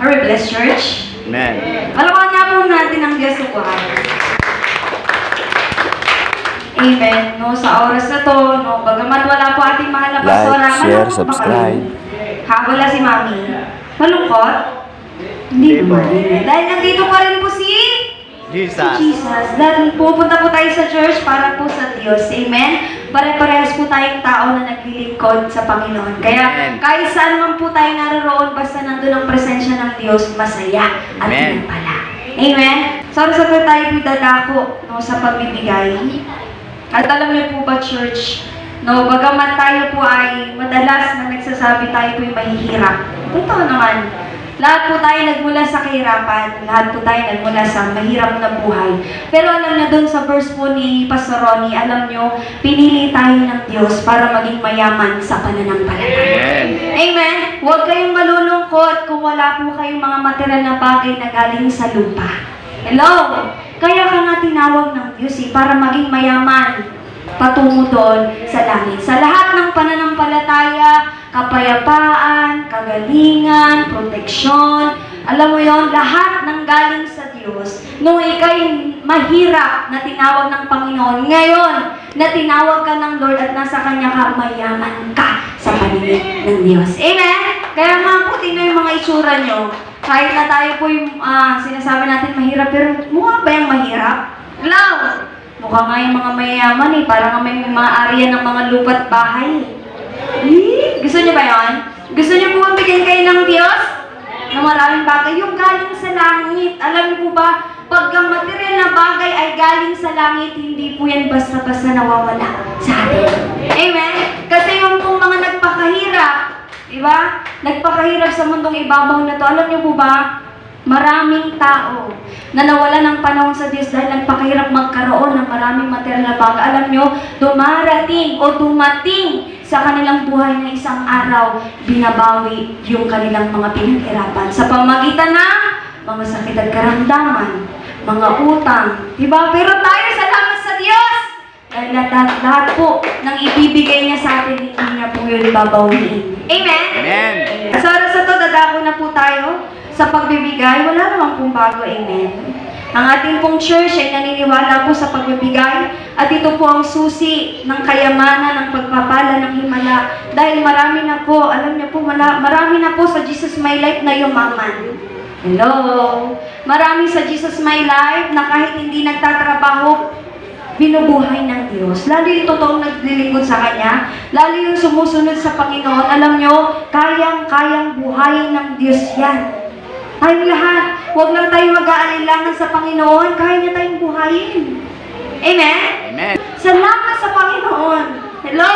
Are we blessed, church? Amen. Alawan nga po natin ang Diyos sa buhay. Amen. No, sa oras na to, no, bagamat wala po ating mahal na Like, pastora, share, malungkot ba subscribe. kayo? Ha, wala si Mami. Malungkot? Hindi po. naman. Dahil nandito pa rin po si Jesus. Jesus. Dahil pupunta po tayo sa church para po sa Diyos. Amen? Pare-parehas po tayong tao na naglilingkod sa Panginoon. Kaya Amen. kahit saan man po tayo naroon, basta nandun ang presensya ng Diyos, masaya at Amen. pala. Amen? So, sa tayo po dadako no, sa pagbibigay. At alam niyo po ba, church, no, bagamat tayo po ay madalas na nagsasabi tayo po ay mahihirap. Totoo naman. Lahat po tayo nagmula sa kahirapan, lahat po tayo nagmula sa mahirap na buhay. Pero alam niyo doon sa verse po ni Pastor Ronnie, alam niyo, pinili tayo ng Diyos para maging mayaman sa pananampalataya. Amen. Amen? Huwag kayong malulungkot kung wala po kayong mga material na bagay na galing sa lupa. Hello? Kaya ka nga tinawag ng Diyos eh, para maging mayaman patungo doon sa langit. Sa lahat ng pananampalataya, kapayapaan, kagalingan, proteksyon, alam mo yon lahat ng galing sa Diyos. Nung ikay mahirap na tinawag ng Panginoon, ngayon na tinawag ka ng Lord at nasa Kanya ka, mayaman ka sa paningin ng Diyos. Amen? Kaya mga puti na yung mga itsura nyo. Kahit na tayo po yung ah, sinasabi natin mahirap, pero mukha ba yung mahirap? Hello? Mukha nga yung mga mayayaman eh. Parang may mga area ng mga lupa't bahay. Eh, gusto niyo ba yon? Gusto niyo po bigyan kayo ng Diyos? Na maraming bagay. Yung galing sa langit. Alam niyo po ba, pag ang material na bagay ay galing sa langit, hindi po yan basta-basta nawawala sa atin. Amen? Kasi yung pong mga nagpakahirap, di ba? Nagpakahirap sa mundong ibabaw na to. Alam niyo po ba, maraming tao na nawala ng panahon sa Diyos dahil nagpakahirap magkaroon ng maraming material na bagay. Alam nyo, dumarating o dumating sa kanilang buhay na isang araw, binabawi yung kanilang mga pinaghirapan sa pamagitan ng mga sakit at karamdaman, mga utang. Diba? Pero tayo, salamat sa Diyos! Dahil lahat, lahat po ng ibibigay niya sa atin, hindi niya po yun babawiin. Amen? Amen. Sa oras na to, dadako na po tayo sa pagbibigay. Wala namang pong bago, amen. Ang ating pong church ay naniniwala po sa pagbibigay at ito po ang susi ng kayamanan, ng pagpapala ng himala. Dahil marami na po, alam niyo po, marami na po sa Jesus My Life na yumaman. Hello? Marami sa Jesus My Life na kahit hindi nagtatrabaho, binubuhay ng Diyos. Lalo yung totoong naglilingkod sa Kanya, lalo yung sumusunod sa Panginoon. Alam nyo, kayang-kayang buhayin ng Diyos yan. Tayong lahat, huwag lang tayo mag-aalinlangan sa Panginoon, kaya niya tayong buhayin. Amen? Amen. Salamat sa Panginoon. Hello?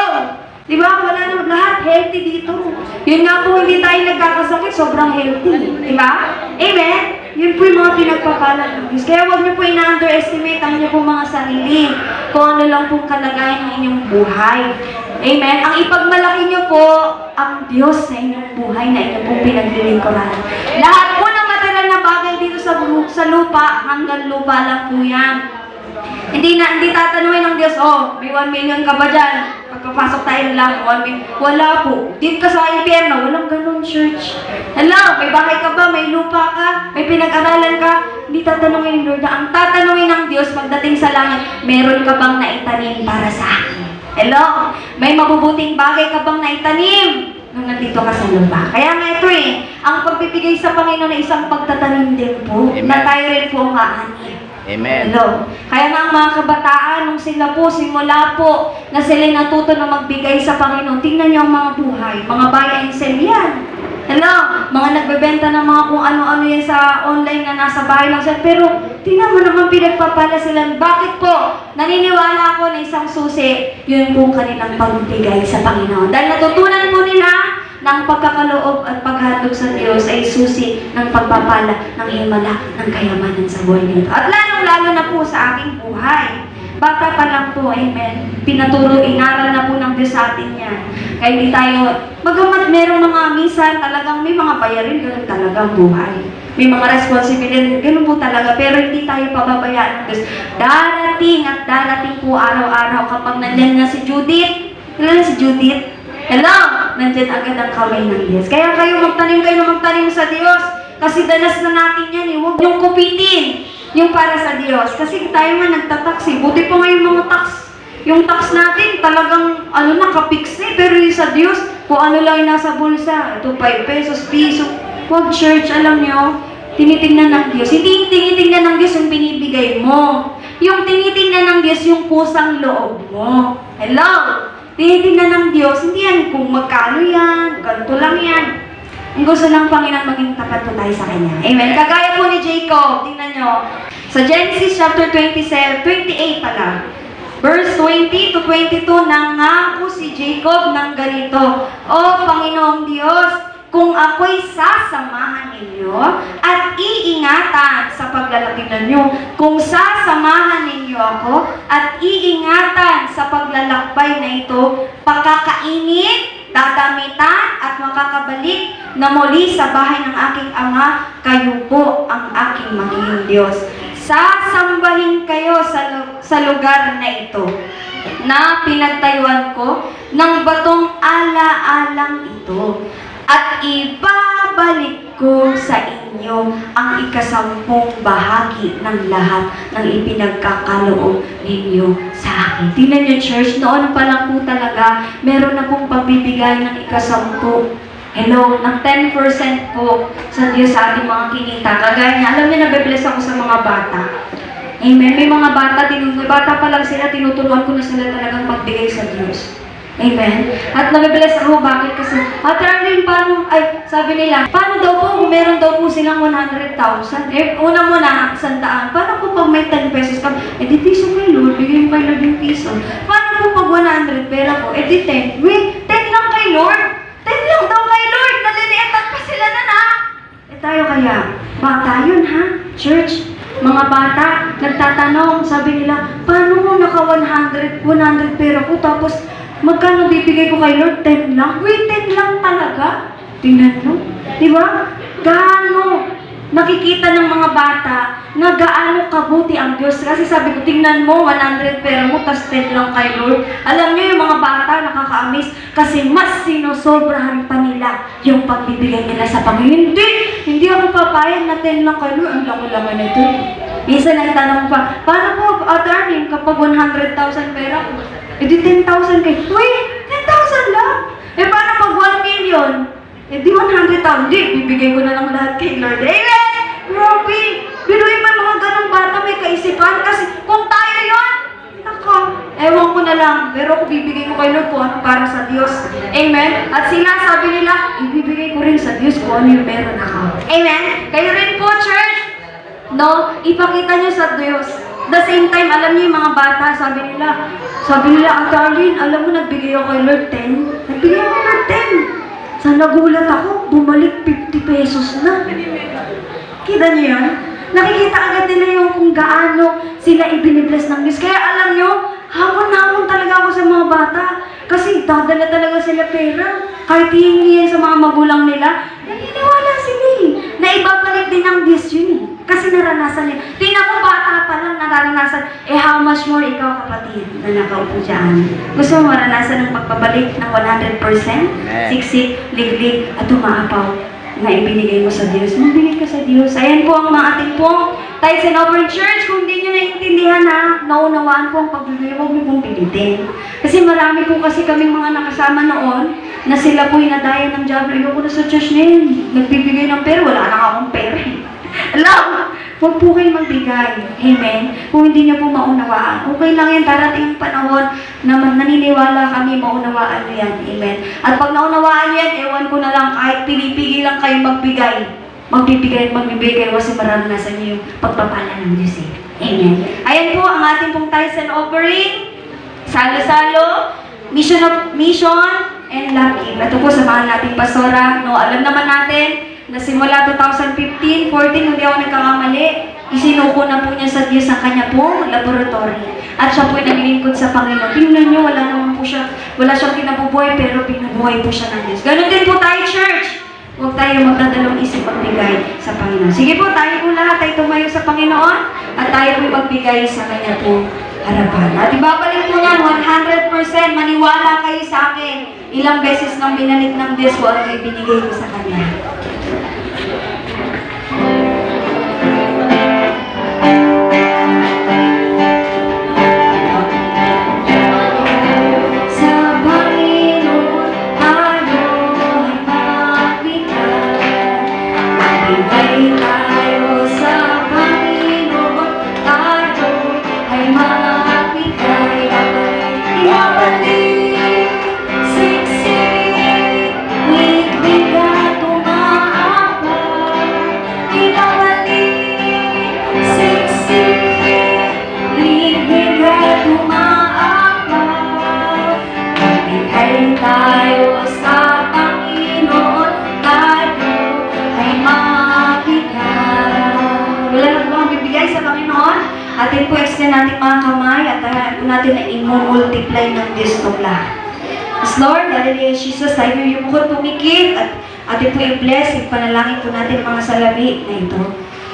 Di ba? Wala na lahat healthy dito. Yun nga po, hindi tayo nagkakasakit, sobrang healthy. Di ba? Amen? Yun po yung mga pinagpapala ng Diyos. Kaya huwag niyo po ina-underestimate ang niyo po mga sarili kung ano lang pong kalagayan ng inyong buhay. Amen? Ang ipagmalaki niyo po ang Diyos sa inyong buhay na inyo pong pinaglilingkuran. Lahat po ng material na bagay dito sa, sa lupa, hanggang lupa lang po yan. Hindi na, hindi tatanungin ng Diyos, oh, may 1 million ka ba dyan? Pagpapasok tayo ng lang, 1 million. Wala po. Dito ka sa impyerno, walang ganun, church. Hello, may bahay ka ba? May lupa ka? May pinag-aralan ka? Hindi tatanungin ni Lord. Ang tatanungin ng Diyos pagdating sa langit, meron ka bang naitanim para sa akin? Hello? May mabubuting bagay ka bang naitanim? Nung nandito ka sa lupa. Kaya nga ito eh, ang pagbibigay sa Panginoon ay isang pagtatanim din po, Amen. na tayo rin po ang. Amen. Hello. Kaya nga ang mga kabataan, nung sila po, simula po, na sila natuto na magbigay sa Panginoon, tingnan niyo ang mga buhay, mga buy and sell yan. Hello, mga nagbebenta ng mga kung ano-ano yan sa online na nasa bahay lang sila. Pero, tingnan mo naman pinagpapala sila. Bakit? Naniniwala ako na isang susi, yun po kanilang pagbigay sa Panginoon. Dahil natutunan po nila ng pagkakaloob at paghandog sa Diyos ay susi ng pagpapala ng himala ng kayamanan sa buhay nito. At lalong-lalo na po sa aking buhay. Bata pa lang po, amen. Pinaturo, inaral na po ng Diyos sa atin yan. Kaya hindi tayo, bagamat merong mga minsan talagang may mga bayarin, ganun talaga ang buhay. May mga responsibilidad, ganun po talaga. Pero hindi tayo pababayaan ng Diyos. Darating at darating po araw-araw kapag nandyan na si Judith. Kailan si Judith? Hello! Nandyan agad ang kamay ng Diyos. Kaya kayo magtanim kayo magtanim sa Diyos. Kasi danas na natin yan eh. Huwag niyong kupitin yung para sa Diyos. Kasi tayo nga nagtatax eh. Buti pa nga yung mga tax. Yung tax natin talagang ano nakapix eh. Pero yung sa Diyos, kung ano lang yung nasa bulsa. Ito 5 pesos, piso. Huwag church, alam niyo. Tinitingnan ng Diyos. Hindi tinitingnan ng Diyos yung binibigay mo. Yung tinitingnan ng Diyos yung kusang loob mo. Hello? Tinitingnan ng Diyos, hindi yan kung magkano yan, ganito lang yan. Ang gusto ng Panginoon maging tapat po tayo sa Kanya. Amen. Kagaya po ni Jacob, tingnan nyo. Sa Genesis chapter 27, 28 pala. Verse 20 to 22, nangako si Jacob ng ganito, O Panginoong Diyos, kung ako'y sasamahan ninyo at iingatan sa paglalaki ninyo, kung sasamahan ninyo ako at iingatan sa paglalakbay na ito, pakakainin, dadamitan at makakabalik na muli sa bahay ng aking ama, kayo po ang aking magiging Diyos. Sasambahin kayo sa, sa lugar na ito na pinagtayuan ko ng batong ala-alang ito at ibabalik ko sa inyo ang ikasampung bahagi ng lahat ng ipinagkakaloob ninyo sa akin. Tingnan niyo, church, noon pa lang po talaga, meron na pong pagbibigay ng ikasampu. Hello, ng 10% po sa Diyos sa ating mga kinita. Kagaya niya, alam niyo, nabibless ako sa mga bata. Amen. May mga bata, tinutulungan, bata pa lang sila, tinuturuan ko na sila talagang magbigay sa Diyos. Amen. At nabibless ako, bakit? Kasi, Ate Arlene, paano, ay, sabi nila, paano daw po kung meron daw po silang 100,000? Eh, una muna, sandaan. Paano po pag may 10 pesos ka? Eh, di piso kay Lord, bigyan kay Lord yung piso. Paano po pag 100 pera ko? Eh, di 10. Wait, 10 lang kay Lord? 10 lang daw kay Lord, naliliitan pa sila na na. Eh, tayo kaya, bata yun ha, church. Mga bata, nagtatanong, sabi nila, paano mo naka 100, 100 pera ko, tapos magkano bibigay ko kay Lord? 10 lang? Wait, 10 lang talaga? Tingnan mo. Di ba? Gaano nakikita ng mga bata na gaano kabuti ang Diyos. Kasi sabi ko, tingnan mo, 100 pera mo, tas 10 lang kay Lord. Alam niyo yung mga bata nakaka-amaze kasi mas sinusobrahan pa nila yung pagbibigay nila sa Panginoon. Hindi! Hindi ako papayag na 10 lang kay Lord. Ang laki-laki nito. Minsan nagtanong pa, paano po, Arlene, kapag 100,000 pera ko? Eh di 10,000 kay, Wait, 10,000 lang? Eh paano pag 1 million? Eh di 100,000, di, bibigay ko na lang lahat kay Lord. Amen! Grabe! Biruin man mga ganong bata may kaisipan kasi kung tayo yon, ako, ewan ko na lang. Pero kung bibigay ko kay Lord kung ano para sa Diyos. Amen? At sila sabi nila, ibibigay ko rin sa Diyos kung ano yung meron ako. Amen? Kayo rin po, church. No, ipakita nyo sa Diyos. The same time, alam niyo yung mga bata, sabi nila, sabi nila, Ate Arlene, alam mo, nagbigay ako kay Lord 10. Nagbigay ako ng 10. Sa nagulat ako, bumalik 50 pesos na. Kita niyo yan? Nakikita agad nila yung kung gaano sila ibinibless ng Diyos. Kaya alam niyo, hamon-hamon talaga ako sa mga bata. Kasi dadala talaga sila pera. Kahit hihingi yan sa mga magulang nila, naniniwala sila eh. Na ibabalik din ng Diyos yun eh. Kasi naranasan niya. Tingnan mo bata pa lang naranasan. Eh how much more ikaw kapatid na nakaupo dyan. Gusto mo maranasan ng pagpabalik ng 100%? Siksik, liglig, at umaapaw na ibinigay mo sa Diyos. Magbigay ka sa Diyos. Ayan po ang mga ating pong tithes and offering church. Kung di nyo naiintindihan na, naunawaan po ang pagbibigay, huwag niyo pong pilitin. Kasi marami po kasi kaming mga nakasama noon na sila po inadaya ng Diablo. Ayoko na sa church na yun. Nagbibigay ng pera, wala na akong pera. Alam, huwag po kayong magbigay. Amen? Kung hindi niyo po maunawaan. Okay lang yan, darating ang panahon na naniniwala kami, maunawaan niyo yan. Amen? At pag naunawaan niyo yan, ewan ko na lang, kahit pinipigil lang kayo magbigay, magbibigay magbibigay kasi maranasan niyo yung pagpapala ng Diyos. eh. Amen? Ayan po ang ating pong tithes and offering. Salo-salo, mission of mission, and love. Ito po sa mga nating pastora. No, alam naman natin na simula 2015, 14, hindi ako nagkakamali, isinuko na po niya sa Diyos ang kanya pong laboratory. At siya po ay naglingkod sa Panginoon. Tingnan niyo, wala naman po siya, wala siyang kinabubuhay, pero binubuhay po siya ng Diyos. Ganon din po tayo, church. Huwag tayo magdadalong isip magbigay sa Panginoon. Sige po, tayo po lahat ay tumayo sa Panginoon at tayo po magbigay sa Kanya po harapan. At ibabalik po yan, 100%, maniwala kayo sa akin. Ilang beses nang binalik ng Diyos ko ano ibinigay ko sa Kanya. Atin po extend natin mga kamay at tayo po natin na i-multiply ng Diyos ng lahat. Yes, Lord, Hallelujah, Jesus, tayo yung po tumikit at atin po i-bless, ipanalangin po natin mga salabi na ito.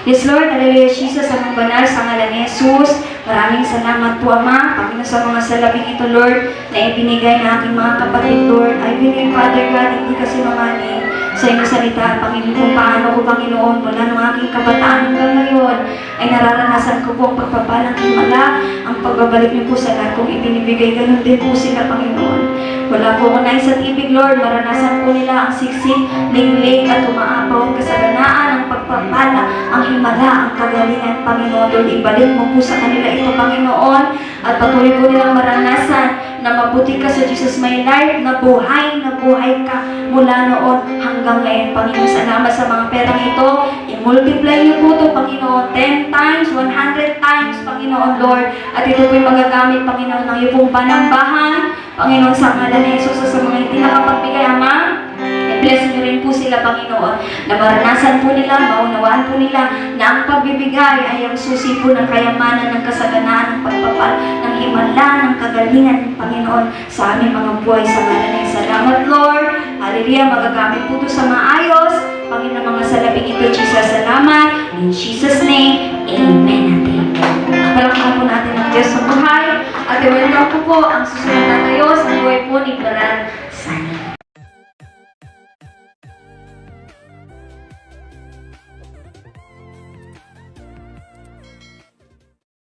Yes, Lord, Hallelujah, Jesus, ang banal sa ngalan ni Jesus. Maraming salamat po, Ama, Panginoon sa mga salabing ito, Lord, na ibinigay ng aking mga kapatid, Lord. I believe, Father God, hindi ka sinungaling sa iyong salita, Panginoon, kung paano ko, Panginoon, mula ng aking kabataan hanggang ngayon, ay nararanasan ko po ang pagpapalang himala, ang pagbabalik niyo po sa lahat kong ibinibigay. Ganun din po sila, Panginoon. Wala po akong nais at ibig, Lord. Maranasan po nila ang siksik, lingling at umaapaw ang kasaganaan, ang pagpapala, ang himala, ang kagalingan, Panginoon. Lord, ibalik mo po sa kanila ito, Panginoon. At patuloy po nilang maranasan na mabuti ka sa Jesus my life, na buhay, na buhay ka mula noon hanggang ngayon, Panginoon. Salamat sa mga perang ito. I-multiply niyo po ito, Panginoon, 10 times, 100 times, Panginoon, Lord. At ito po'y magagamit, Panginoon, ng iyong pong panambahan, Panginoon, sa ngalan ni Jesus, sa mga hindi nakapagbigay. I-bless niyo rin po sila, Panginoon, na maranasan po nila, maunawaan po nila na ang pagbibigay ay ang susi po ng kayamanan, ng kasaganaan, ng pagpapal, ng himala, ng kagalingan, Panginoon, sa aming mga buhay sa ni Salamat, Lord. Hallelujah, magagamit po ito sa maayos. Panginoon, mga salabing ito, Jesus, salamat. In Jesus' name, Amen. Palakpakan po natin ang Diyos sa buhay. At i-welcome po po ang susunod na tayo sa buhay po ni Brad